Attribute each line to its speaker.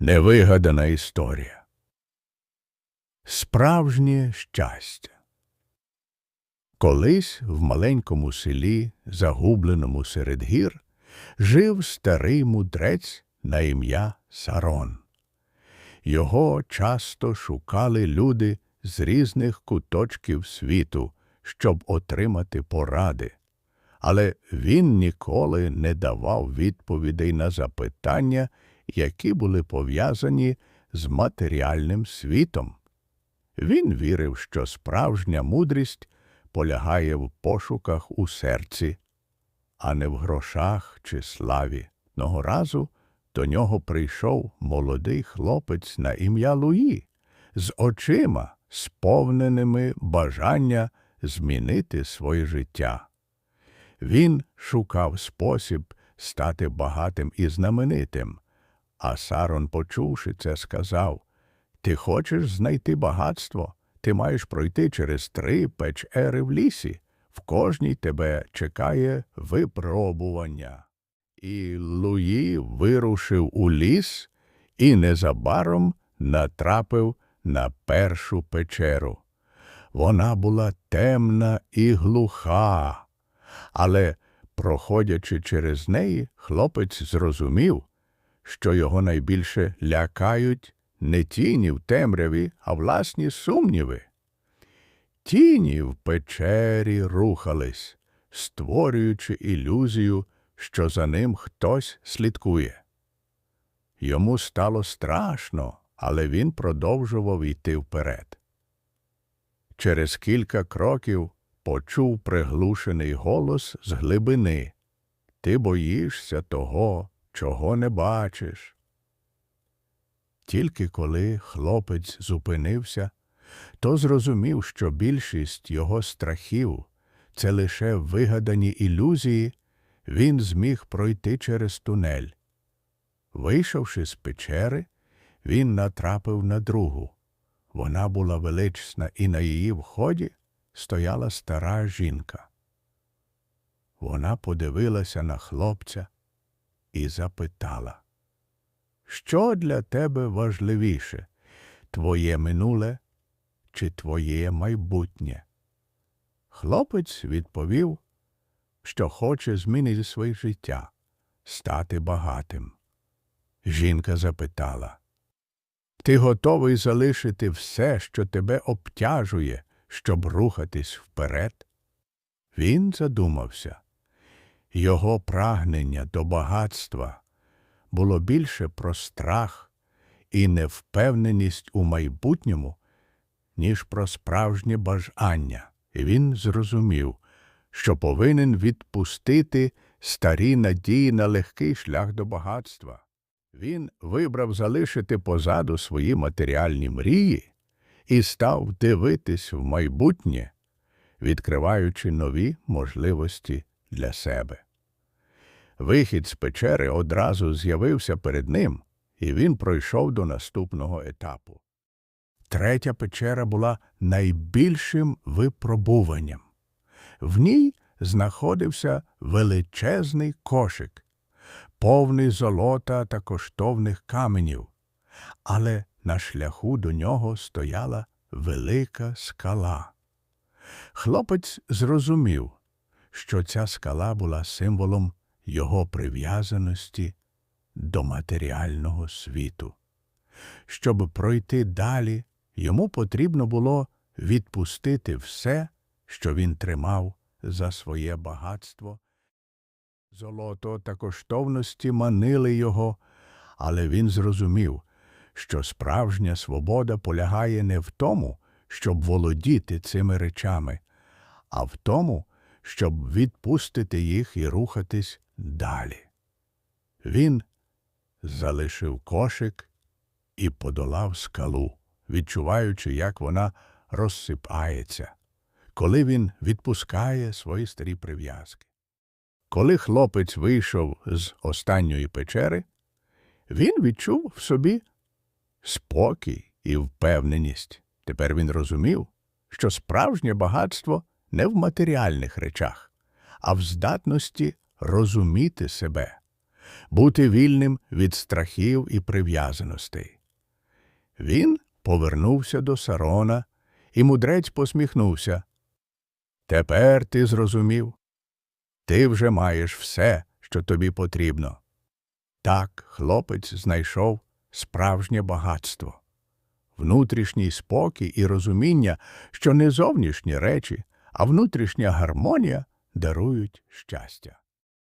Speaker 1: Невигадана історія. Справжнє щастя. Колись в маленькому селі, загубленому серед гір, жив старий мудрець на ім'я Сарон. Його часто шукали люди з різних куточків світу, щоб отримати поради. Але він ніколи не давав відповідей на запитання, які були пов'язані з матеріальним світом. Він вірив, що справжня мудрість полягає в пошуках у серці, а не в грошах чи славі. Одного разу до нього прийшов молодий хлопець на ім'я Луї з очима, сповненими бажання змінити своє життя. Він шукав спосіб стати багатим і знаменитим, а Сарон, почувши це, сказав Ти хочеш знайти багатство? Ти маєш пройти через три печери в лісі. В кожній тебе чекає випробування. І Луї вирушив у ліс і незабаром натрапив на першу печеру. Вона була темна і глуха, але, проходячи через неї, хлопець зрозумів, що його найбільше лякають не тіні в темряві, а власні сумніви. Тіні в печері рухались, створюючи ілюзію, що за ним хтось слідкує. Йому стало страшно, але він продовжував йти вперед. Через кілька кроків почув приглушений голос з глибини Ти боїшся того, чого не бачиш. Тільки коли хлопець зупинився, то зрозумів, що більшість його страхів це лише вигадані ілюзії, він зміг пройти через тунель. Вийшовши з печери, він натрапив на другу. Вона була велична, і на її вході стояла стара жінка. Вона подивилася на хлопця і запитала, що для тебе важливіше, твоє минуле чи твоє майбутнє? Хлопець відповів, що хоче змінити своє життя, стати багатим. Жінка запитала, Ти готовий залишити все, що тебе обтяжує, щоб рухатись вперед? Він задумався. Його прагнення до багатства було більше про страх і невпевненість у майбутньому, ніж про справжнє бажання, і він зрозумів, що повинен відпустити старі надії на легкий шлях до багатства. Він вибрав залишити позаду свої матеріальні мрії і став дивитись в майбутнє, відкриваючи нові можливості для себе. Вихід з печери одразу з'явився перед ним, і він пройшов до наступного етапу. Третя печера була найбільшим випробуванням. В ній знаходився величезний кошик, повний золота та коштовних каменів, але на шляху до нього стояла велика скала. Хлопець зрозумів, що ця скала була символом його прив'язаності до матеріального світу. Щоб пройти далі, йому потрібно було відпустити все, що він тримав за своє багатство. Золото та коштовності манили його, але він зрозумів, що справжня свобода полягає не в тому, щоб володіти цими речами, а в тому, щоб відпустити їх і рухатись далі. Він залишив кошик і подолав скалу, відчуваючи, як вона розсипається, коли він відпускає свої старі прив'язки. Коли хлопець вийшов з останньої печери, він відчув в собі спокій і впевненість. Тепер він розумів, що справжнє багатство не в матеріальних речах, а в здатності розуміти себе, бути вільним від страхів і прив'язаностей. Він повернувся до Сарона, і мудрець посміхнувся. Тепер ти зрозумів. Ти вже маєш все, що тобі потрібно. Так хлопець знайшов справжнє багатство, внутрішній спокій і розуміння, що не зовнішні речі, а внутрішня гармонія дарують щастя.